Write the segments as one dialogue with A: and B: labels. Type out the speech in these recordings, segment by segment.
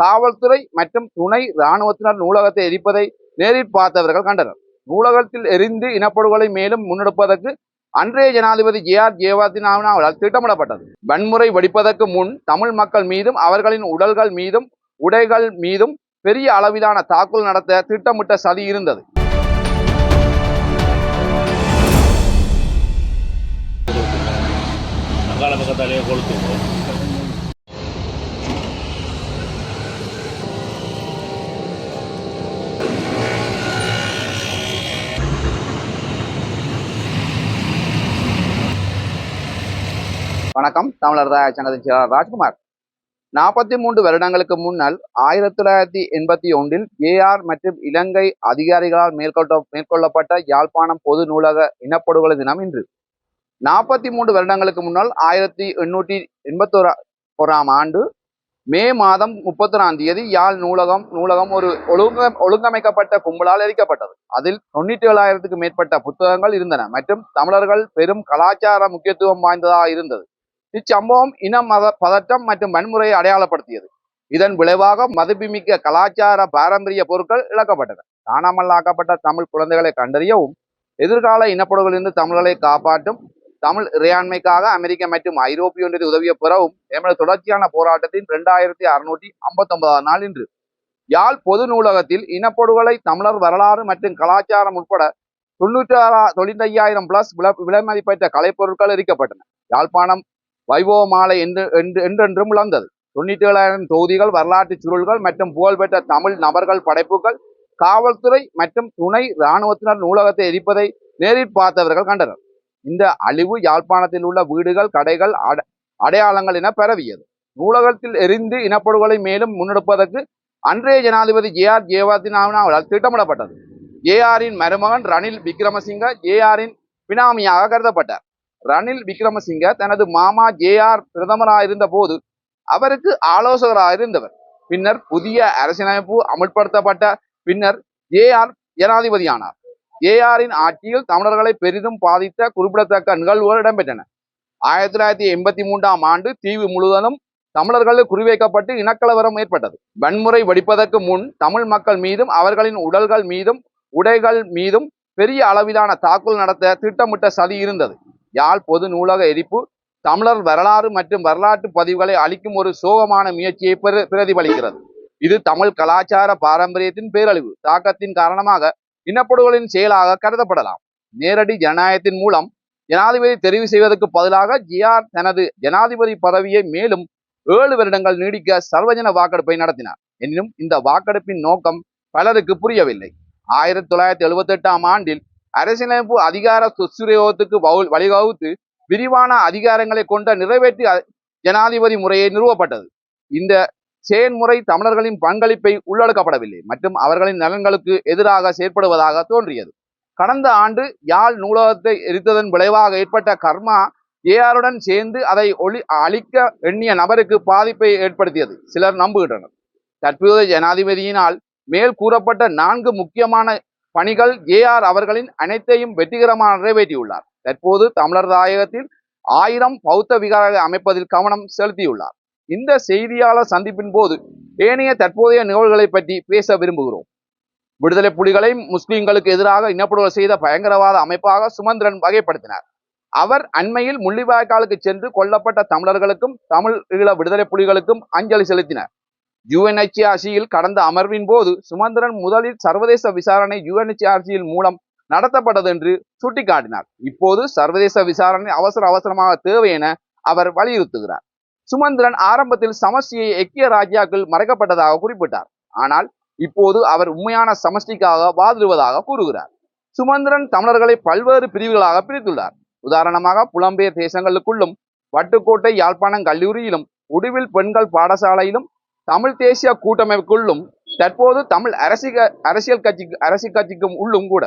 A: காவல்துறை மற்றும் துணை இராணுவத்தினர் நூலகத்தை எரிப்பதை நேரில் பார்த்தவர்கள் கண்டனர். நூலகத்தில் எரிந்து இனப்படுகொலை மேலும் முன்னெடுப்பதற்கு அன்றைய ஜனாதிபதி ஜே ஆர் ஜெயவர்தனாவினால் திட்டமிடப்பட்டது. வன்முறை வெடிப்பதற்கு முன் தமிழ் மக்கள் மீதும் அவர்களின் உடல்கள் மீதும் உடைகள் மீதும் பெரிய அளவிலான தாக்குதல் நடத்த திட்டமிட்ட சதி இருந்தது.
B: அங்காள
A: வணக்கம். தமிழர் தாய சங்கத்தின் செயலாளர் ராஜ்குமார். நாற்பத்தி மூன்று வருடங்களுக்கு முன்னால் ஆயிரத்தி தொள்ளாயிரத்தி எண்பத்தி ஒன்றில் ஏஆர் மற்றும் இலங்கை அதிகாரிகளால் மேற்கொள்ள மேற்கொள்ளப்பட்ட யாழ்ப்பாணம் பொது நூலக இனப்படுகொலை தினம் இன்று. நாற்பத்தி மூன்று வருடங்களுக்கு முன்னால் ஆயிரத்தி எண்ணூற்றி எண்பத்தோரா ஓராம் ஆண்டு மே மாதம் முப்பத்தொராம் தேதி யாழ் நூலகம் நூலகம் ஒரு ஒழுங்க ஒழுங்கமைக்கப்பட்ட கும்பலால் எரிக்கப்பட்டது. அதில் தொண்ணூற்றி ஏழாயிரத்துக்கு மேற்பட்ட புத்தகங்கள் இருந்தன மற்றும் தமிழர்கள் பெரும் கலாச்சார முக்கியத்துவம் வாய்ந்ததாக இருந்தது. இச்சம்பவம் இன மத பதற்றம் மற்றும் வன்முறையை அடையாளப்படுத்தியது. இதன் விளைவாக மதிப்புமிக்க கலாச்சார பாரம்பரிய பொருட்கள் இழக்கப்பட்டன. காணாமலாக்கப்பட்ட தமிழ் குழந்தைகளை கண்டறியவும் எதிர்கால இனப்படுகொலிருந்து தமிழர்களை காப்பாற்றும் தமிழ் இறையாண்மைக்காக அமெரிக்க மற்றும் ஐரோப்பிய ஒன்றிய உதவிய பிறகும் எமது தொடர்ச்சியான போராட்டத்தின் இரண்டாயிரத்தி அறுநூற்றி ஐம்பத்தொன்பதாம் நாள் இன்று. யாழ் பொது நூலகத்தில் இனப்படுகொலை தமிழர் வரலாறு மற்றும் கலாச்சாரம் உட்பட தொண்ணூற்றி ஆறா தொண்ணூற்றி ஐயாயிரம் பிளஸ் விலை விலை மதிப்பற்ற கலைப்பொருட்கள் எரிக்கப்பட்டன. யாழ்ப்பாணம் வைபவ மாலை என்று என்று என்றென்றும் விளந்தது தொண்ணூற்றி ஏழாயிரம் தொகுதிகள் வரலாற்று சுருள்கள் மற்றும் புகழ்பெற்ற தமிழ் நபர்கள் படைப்புகள் காவல்துறை மற்றும் துணை இராணுவத்தினர் நூலகத்தை எரிப்பதை நேரில் பார்த்தவர்கள் கண்டனர். இந்த அழிவு யாழ்ப்பாணத்தில் உள்ள வீடுகள் கடைகள் அட அடையாளங்கள் என பரவியது. நூலகத்தில் எரிந்து இனப்படுகொலை மேலும் முன்னெடுப்பதற்கு அன்றைய ஜனாதிபதி ஜே ஆர் ஜெயவர்தினாவினால் திட்டமிடப்பட்டது. ஏஆரின் மருமகன் ரணில் விக்ரமசிங்க ஏஆரின் பினாமியாக கருதப்பட்டார். ரணில் விக்ரமசிங்க தனது மாமா ஜே ஆர் பிரதமராக இருந்த போது அவருக்கு ஆலோசகராக இருந்தவர் பின்னர் புதிய அரசியலமைப்பு அமுல்படுத்தப்பட்ட பின்னர் ஜே ஆர் ஜனாதிபதியானார். ஏஆரின் ஆட்சியில் தமிழர்களை பெரிதும் பாதித்த குறிப்பிடத்தக்க நிகழ்வுகள் இடம்பெற்றன. ஆயிரத்தி தொள்ளாயிரத்தி எண்பத்தி மூன்றாம் ஆண்டு தீவு முழுவதும் தமிழர்கள் குறிவைக்கப்பட்டு இனக்கலவரம் ஏற்பட்டது. வன்முறை வெடிப்பதற்கு முன் தமிழ் மக்கள் மீதும் அவர்களின் உடல்கள் மீதும் உடைகள் மீதும் பெரிய அளவிலான தாக்குதல் நடத்த திட்டமிட்ட சதி இருந்தது. யாழ் பொது நூலக எரிப்பு தமிழர் வரலாறு மற்றும் வரலாற்று பதிவுகளை அளிக்கும் ஒரு சோகமான முயற்சியை பிரதிபலிக்கிறது. இது தமிழ் கலாச்சார பாரம்பரியத்தின் பேரழிவு தாக்கத்தின் காரணமாக இனப்படுகொலின் செயலாக கருதப்படலாம். நேரடி ஜனநாயகத்தின் மூலம் ஜனாதிபதி தெரிவு செய்வதற்கு பதிலாக ஜிஆர் தனது ஜனாதிபதி பதவியை மேலும் ஏழு வருடங்கள் நீடிக்க சர்வஜன வாக்கெடுப்பை நடத்தினார். எனினும் இந்த வாக்கெடுப்பின் நோக்கம் பலருக்கு புரியவில்லை. ஆயிரத்தி தொள்ளாயிரத்தி எழுபத்தி எட்டாம் ஆண்டில் அரசியலமைப்பு அதிகார சுற்றுயோகத்துக்கு வழிவகுத்து விரிவான அதிகாரங்களை கொண்ட நிறைவேற்றி ஜனாதிபதி முறையை நிறுவப்பட்டது. இந்த செயன்முறை தமிழர்களின் பங்களிப்பை உள்ளடக்கப்படவில்லை மற்றும் அவர்களின் நலன்களுக்கு எதிராக செயற்படுவதாக தோன்றியது. கடந்த ஆண்டு யாழ் நூலகத்தை எரித்ததன் விளைவாக ஏற்பட்ட கர்மா ஏஆருடன் சேர்ந்து அதை ஒளி அழிக்க எண்ணிய நபருக்கு பாதிப்பை ஏற்படுத்தியது. சிலர் நம்புகின்றனர். தற்போதைய ஜனாதிபதியினால் மேல் கூறப்பட்ட நான்கு முக்கியமான பணிகள் ஏஆர் அவர்களின் அனைத்தையும் வெற்றிகரமாக நிறைவேற்றியுள்ளார். தற்போது தமிழர் தாயகத்தில் ஆயிரம் பௌத்த விகாரங்களை அமைப்பதில் கவனம் செலுத்தியுள்ளார். இந்த செய்தியாளர் சந்திப்பின் போது ஏனைய தற்போதைய நிகழ்வுகளை பற்றி பேச விரும்புகிறோம். விடுதலை புலிகளை முஸ்லிம்களுக்கு எதிராக இனப்படுகொலை செய்த பயங்கரவாத அமைப்பாக சுமந்திரன் வகைப்படுத்தினார். அவர் அண்மையில் முள்ளிவாய்க்காலுக்கு சென்று கொல்லப்பட்ட தமிழர்களுக்கும் தமிழ் ஈழ விடுதலை புலிகளுக்கும் அஞ்சலி செலுத்தினார். யுஎன்ஹெச்ஆர்சியில் கடந்த அமர்வின் போது சுமந்திரன் முதலில் சர்வதேச விசாரணை யுஎன்ஹெச்ஆர்சியில் மூலம் நடத்தப்பட்டது என்று சுட்டிக்காட்டினார். இப்போது சர்வதேச விசாரணை அவசர அவசரமாக தேவை என அவர் வலியுறுத்துகிறார். சுமந்திரன் ஆரம்பத்தில் சமஷ்டியை எக்கிய ராஜாக்கள் மறைக்கப்பட்டதாக குறிப்பிட்டார். ஆனால் இப்போது அவர் உண்மையான சமஷ்டிக்காக வாதிடுவதாக கூறுகிறார். சுமந்திரன் தமிழர்களை பல்வேறு பிரிவுகளாக பிரித்துள்ளார். உதாரணமாக புலம்பெயர் தேசங்களுக்குள்ளும் வட்டுக்கோட்டை யாழ்ப்பாணம் கல்லூரியிலும் உடுவில் பெண்கள் பாடசாலையிலும் தமிழ் தேசிய கூட்டமைப்புக்குள்ளும் தற்போது தமிழ் அரசிக அரசியல் கட்சி அரசியல் கட்சிக்கும் உள்ளும் கூட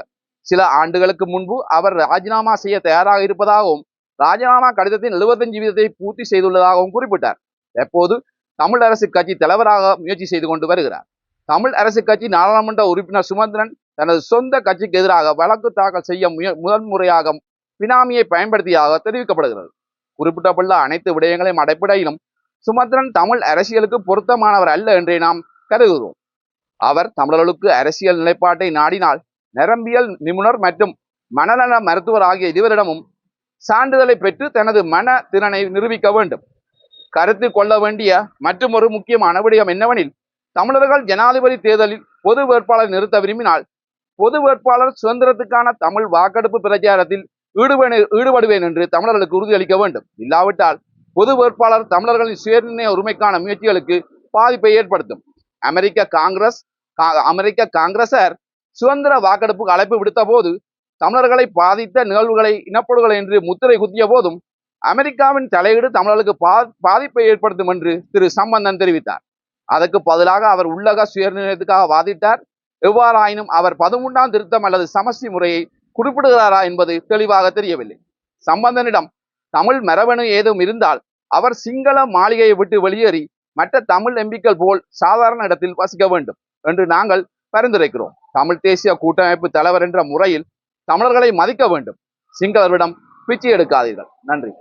A: சில ஆண்டுகளுக்கு முன்பு அவர் ராஜினாமா செய்ய தயாராக இருப்பதாகவும் ராஜினாமா கடிதத்தின் 75 வீதத்தை பூர்த்தி செய்துள்ளதாகவும் குறிப்பிட்டார். தற்போது தமிழ் அரசு கட்சி தலைவராக முயற்சி செய்து கொண்டு வருகிறார். தமிழ் அரசு கட்சி நாடாளுமன்ற உறுப்பினர் சுமந்திரன் தனது சொந்த கட்சிக்கு எதிராக வழக்கு தாக்கல் செய்ய முய முதல் முறையாக பினாமியை பயன்படுத்தியதாக தெரிவிக்கப்படுகிறது. குறிப்பிட்டபுள்ள அனைத்து விடயங்களையும் அடிப்படையிலும் சுமந்திரன் தமிழ் அரசியலுக்கு பொருத்தமானவர் அல்ல என்றே நாம் கருதுகிறோம். அவர் தமிழர்களுக்கு அரசியல் நிலைப்பாட்டை நாடினால் நரம்பியல் நிபுணர் மற்றும் மனநல மருத்துவர் ஆகிய இருவரிடமும் சான்றிதழை பெற்று தனது மன திறனை நிரூபிக்க வேண்டும். கருத்து கொள்ள வேண்டிய மற்றும் ஒரு முக்கியமான விடயம் என்னவெனில் தமிழர்கள் ஜனாதிபதி தேர்தலில் பொது வேட்பாளர் நிறுத்த விரும்பினால் பொது வேட்பாளர் சுதந்திரத்துக்கான தமிழ் வாக்கெடுப்பு பிரச்சாரத்தில் ஈடுபடு ஈடுபடுவேன் என்று தமிழர்களுக்கு உறுதியளிக்க வேண்டும். இல்லாவிட்டால் பொது வேட்பாளர் தமிழர்களின் சுயநிர்ணய உரிமைக்கான முயற்சிகளுக்கு பாதிப்பை ஏற்படுத்தும். அமெரிக்க காங்கிரஸ் அமெரிக்க காங்கிரசர் சுதந்திர வாக்கெடுப்புக்கு அழைப்பு விடுத்த போது தமிழர்களை பாதித்த நிகழ்வுகளை இனப்படுகொலை என்று முத்திரை குத்திய போதும் அமெரிக்காவின் தலையீடு தமிழர்களுக்கு பா பாதிப்பை ஏற்படுத்தும் என்று திரு சம்பந்தன் தெரிவித்தார். அதற்கு பதிலாக அவர் உள்ளக சுயநிர்ணயத்துக்காக வாதிட்டார். எவ்வாறாயினும் அவர் பதிமூன்றாம் திருத்தம் அல்லது சமஸ்தி முறையை குறிப்பிடுகிறாரா என்பது தெளிவாக தெரியவில்லை. சம்பந்தனிடம் தமிழ் மரபணு ஏதும் இருந்தால் அவர் சிங்கள மாளிகையை விட்டு வெளியேறி மற்ற தமிழ் எம்பிக்கள் போல் சாதாரண இடத்தில் வசிக்க வேண்டும் என்று நாங்கள் பரிந்துரைக்கிறோம். தமிழ் தேசிய கூட்டமைப்பு தலைவர் என்ற முறையில் தமிழர்களை மதிக்க வேண்டும். சிங்களவரிடம் பிச்சை எடுக்காதீர்கள். நன்றி.